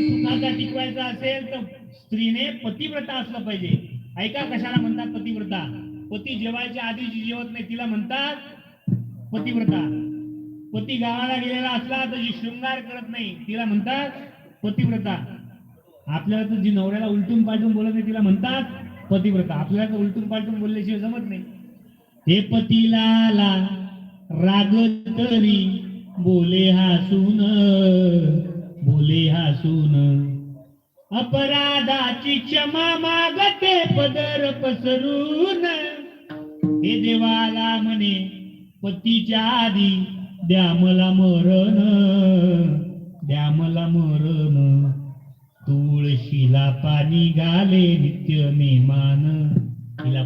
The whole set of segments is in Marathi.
सुखाचा टिकवायचा असेल तर स्त्रीने पतिव्रता असलं पाहिजे. ऐका कशाला म्हणतात पतिव्रता? पती जेवायच्या आधी जी जेवत नाही तिला म्हणतात पतिव्रता. पती गावाला गेलेला असला तर जी शृंगार करत नाही तिला म्हणतात पतिव्रता. आपल्याला तर जी नवऱ्याला उलटून पालटून बोलत नाही तिला म्हणतात पतिव्रता. आपल्याला तर उलटून पालटून बोलल्याशिवाय जमत नाही. हे पतीला ला राग तरी बोले हसून बोले हसून अपराधाची क्षमा मागते पदर पसरून. हे देवाला म्हणे पतीच्या आधी द्या मला मरण द्या मला मरण. तुळशीला पाणी गाले नित्य नेमान. तिला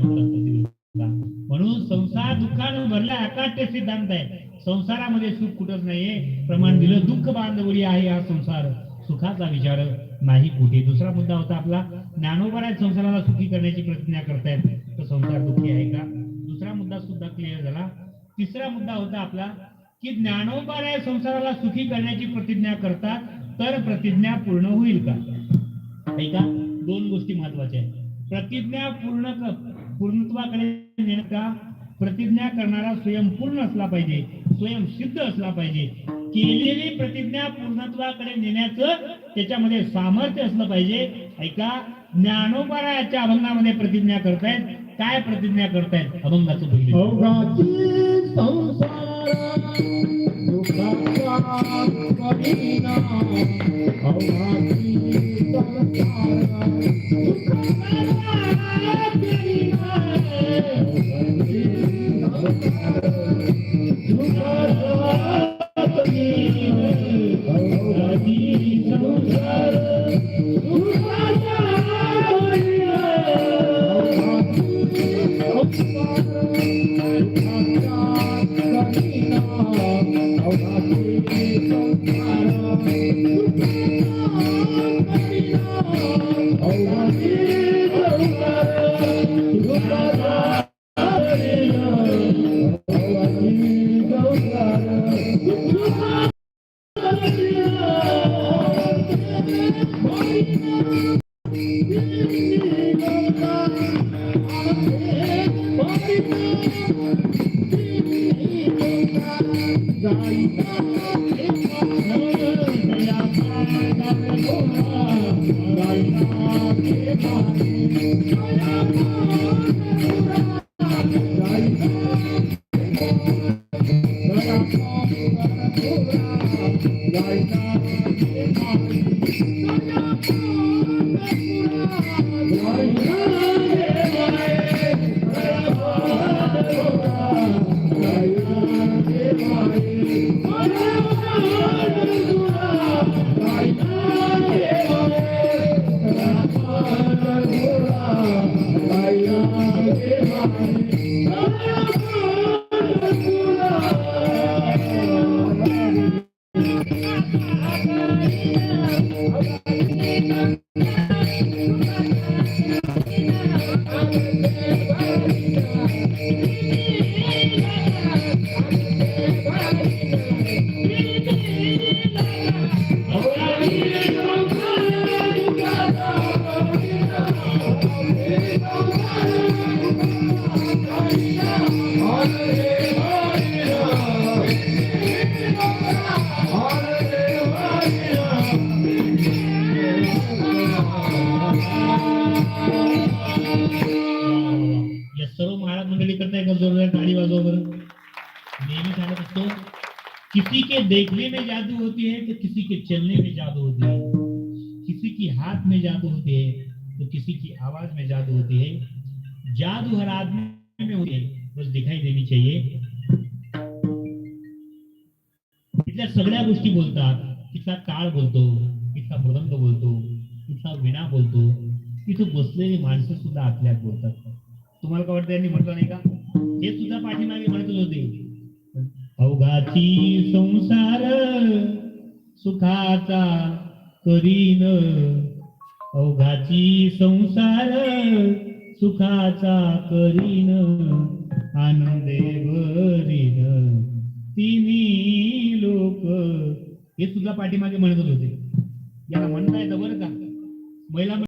म्हणून संसार दुःखानं भरला अकाट्य सिद्धांत आहे. संसारामध्ये सुख कुठंच नाहीये. प्रमाण दिलं दुःख बांधवडी आहे हा संसार. सुखाचा विचार नाही कुठे. दुसरा मुद्दा होता आपला ज्ञानोबराय संसाराला सुखी करण्याची प्रतिज्ञा करतायत. तर संसार दुःखी आहे का? दुसरा मुद्दा सुद्धा क्लिअर झाला. तिसरा मुद्दा होता आपला की ज्ञानोबराय संसाराला सुखी करण्याची प्रतिज्ञा करतात तर प्रतिज्ञा पूर्ण होईल का? ऐका दोन गोष्टी महत्त्वाच्या आहेत. प्रतिज्ञा पूर्ण पूर्णत्वाकडे नेणं का? प्रतिज्ञा करणारा स्वयंपूर्ण असला पाहिजे स्वयंसिद्ध असला पाहिजे. केलेली प्रतिज्ञा पूर्णत्वाकडे नेण्याचं त्याच्यामध्ये सामर्थ्य असलं पाहिजे. ऐका ज्ञानोपरायाच्या अभंगामध्ये प्रतिज्ञा करतायत. काय प्रतिज्ञा करतायत? अभंगाचं पहिली अवघाची या किसी के देखने में जादू होती है तो किसी के चलने में जादू होती है। किसी की हाथ में जादू होती है तो किसी की आवाज़ में जादू होती है। जादू हर आदमी में होती है। बस दिखाई देनी चाहिए। इथल्या सगळ्या गोष्टी बोलतात इथला काळ बोलतो इथला मृदंग बोलतो इथला विणा बोलतो इथं बसलेली माणसं सुद्धा आपल्यात बोलतात. तुम्हाला काय वाटतं यांनी म्हटलं नाही का? हे सुद्धा पाठीमागे म्हणतच होते. अवघाची संसार सुखाचा करीन. अवघाची संसार सुखाचा करीन. आनंदे भरीन तिन्ही लोक. हे सुद्धा पाठीमागे म्हणतच होते. याला म्हणता येतं बरं का? महिला